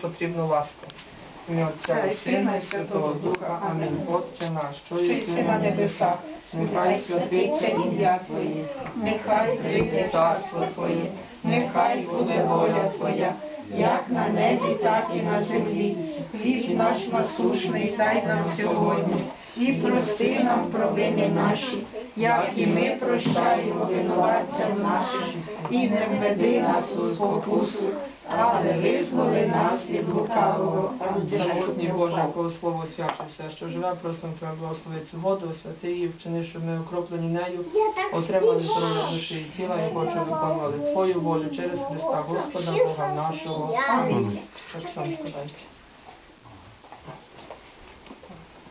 потрібну ласку. Ім'я Отця і Сина і Святого Духа. Амінь. Отче наш, що єси на небесах, нехай святиться ім'я Твоє, нехай прийде царство Твоє, нехай буде воля Твоя, як на небі, так і на землі. Хліб наш насушний дай нам сьогодні, і прости нам провини наші, як і ми прощаємо винуватцям нашим, і не введи нас у спокусу, але визволи нас від лукавого. Амінь. Боже, якого слово свяче все, що живе, просимо Тебе благослови цю воду, освяти її, вчини, щоб ми окроплені нею, отримали здоров'я душі і тіла, і хочу виконували Твою волю через Христа, Господа Бога нашого. Амінь. Так сам складайте.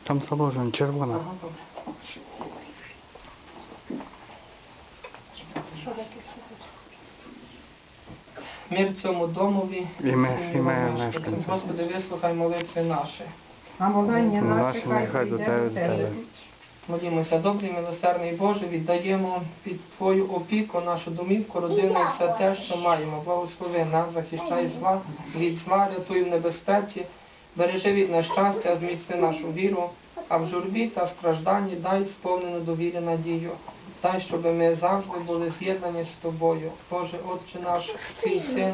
Там заложено червона. Ага, добре. Мир цьому домові, І ми- і ми мешканцям. мешканцям. Господи, вислухай молитви наші. А молання Наші нехай до тебе тебе. Молімося, добрий, милосердний Боже, віддаємо під Твою опіку нашу домівку, родину і все те, що маємо. Благослови нас, захищай зла, від зла, рятуй в небезпеці, бережи від нещастя, зміцни нашу віру, а в журбі та стражданні дай сповнену довірі надію. Дай, щоб ми завжди були з'єднані з Тобою. Боже, Отче наш, Твій Син,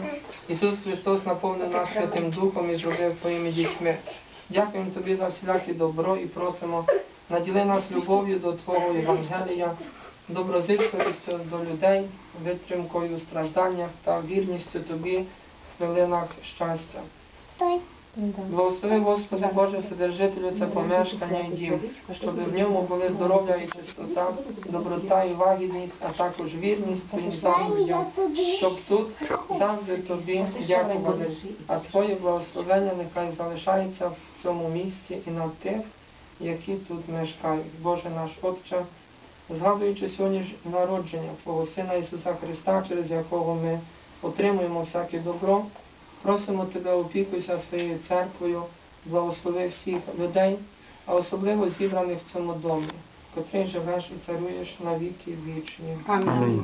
Ісус Христос наповнив нас Святим Духом і зробив Твоїми дітьми. Дякуємо Тобі за всіляке добро і просимо, наділи нас любов'ю до Твого Євангелія, доброзичливістю до людей, витримкою в стражданнях та вірністю Тобі в хвилинах щастя. Благослови, Господи Боже, Вседержителю, це помешкання і дім, щоб в ньому були здоров'я і чистота, доброта і лагідність, а також вірність Твоїм заповідям, щоб тут завжди Тобі дякували, а Твоє благословення нехай залишається в цьому місті і на тих, які тут мешкають. Боже наш Отче, згадуючи сьогодні ж народження Твого Сина Ісуса Христа, через якого ми отримуємо всяке добро, просимо Тебе, опікуйся своєю церквою, благослови всіх людей, а особливо зібраних в цьому домі, котрий живеш і царюєш на віки вічні. Амінь.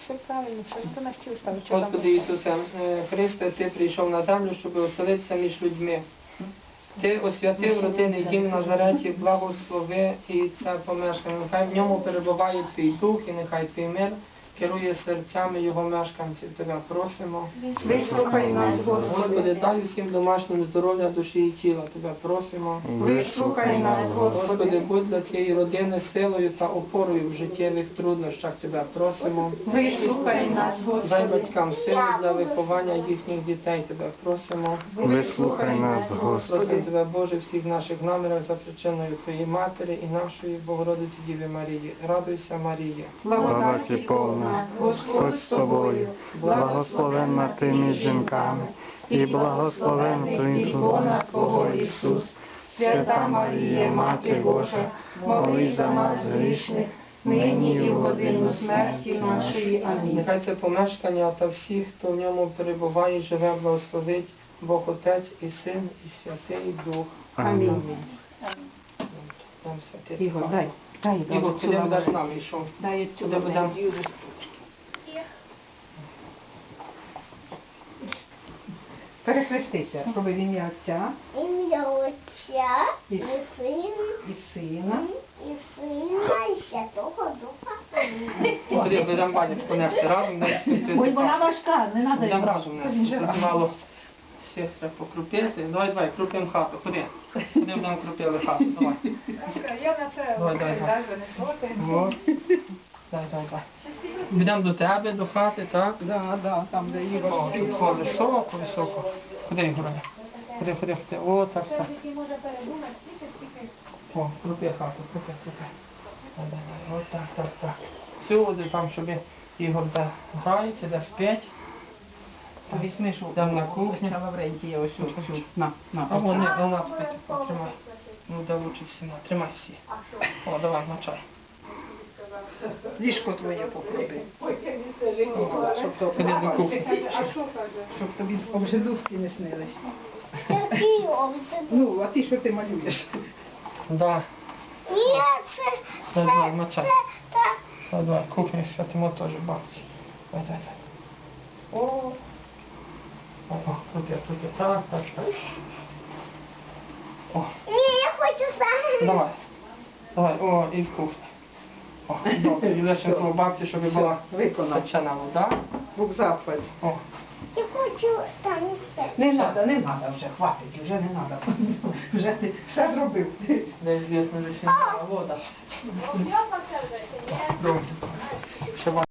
Все правильно, все то на стіл ставить. Господи Ісусе, Христе, Ти прийшов на землю, щоб оселитися між людьми. Ти освятив родинний дім Назареті, благослови і це помешкання. Нехай в ньому перебуває Твій дух і нехай Твій мир керує серцями його мешканців. Тебе просимо. Вислухай нас, Господи, Господи. дай усім домашнім здоров'я душі і тіла. Тебе просимо. Вислухай нас, Господи, Господи. будь для цієї родини силою та опорою в життєвих труднощах. Тебе просимо. Вислухай нас, Дай Господи. батькам сили для виховання їхніх дітей. Тебе просимо. Вислухай нас, Просимо Тебе, Боже, всіх наших намірах за причиною Твоєї Матері і нашої Богородиці Діви Марії. Радуйся, Марія. Благодаті повна, Господь з тобою, Благословенна ти між жінками, і благословен плід лона Твого Ісус. Свята Марія, Мати Божа, молись за нас грішних, нині і в годину смерті нашої. Амінь. Нехай це помешкання та всі, хто в ньому перебуває, живе, благословить Бог Отець і Син, і Святий Дух. Амінь. Ігор, дай. Дай, Ігор, куди будеш з нами йшов? Дай Куди будемо? Перехрестися. Роби в ім'я Отця Ім'я Отця І і Сина, і Сина. і Сина, і Святого Духа. Куди будемо батюшку нести разом, Ой, вона важка, не треба її разом нести. Мало всіх треба покрупити. Давай, давай, крупимо хату. Ходи. Ходи будемо крупили хату. Давай. Я на це Давай, давай, давай. проти. Підемо до тебе, до хати, так? Да, да, там, де Ігор О, тут високо, високо. Ходи, Ігоре. Ходи, ходи, ходи. О, так, так. О, крупи хату, дай, дай. О, так, так, так. Всюди там, щоб Ігор де грається, де спить. Візьми, що Йдемо на кухню. Це Лаврентія, ось ось, ось. На, на. А вони, у нас спить, тримай. Ну, де лучше всі, на, тримай всі. О, давай, мочай. Ліжко твоє покропи. Щоб то Ходи до кухні. щоб тобі обжидувки не снились. Ну, а ти що ти малюєш? Да. Ні, це, Давай, мочай. це, Давай, давай, кухню святимо теж бабці. Давай, давай. О, о, о, тут я, тут я. Так, так, так. О, Ні, я хочу сам. давай. Давай, о, і в кухні. О, добре, і бабці, щоб була виконав. свячена вода. Бук запит. О, Я хочу там це. Не треба, не треба вже, хватить, вже не треба. Вже ти все зробив. де звісно, лишимо вода. Ну? Добре.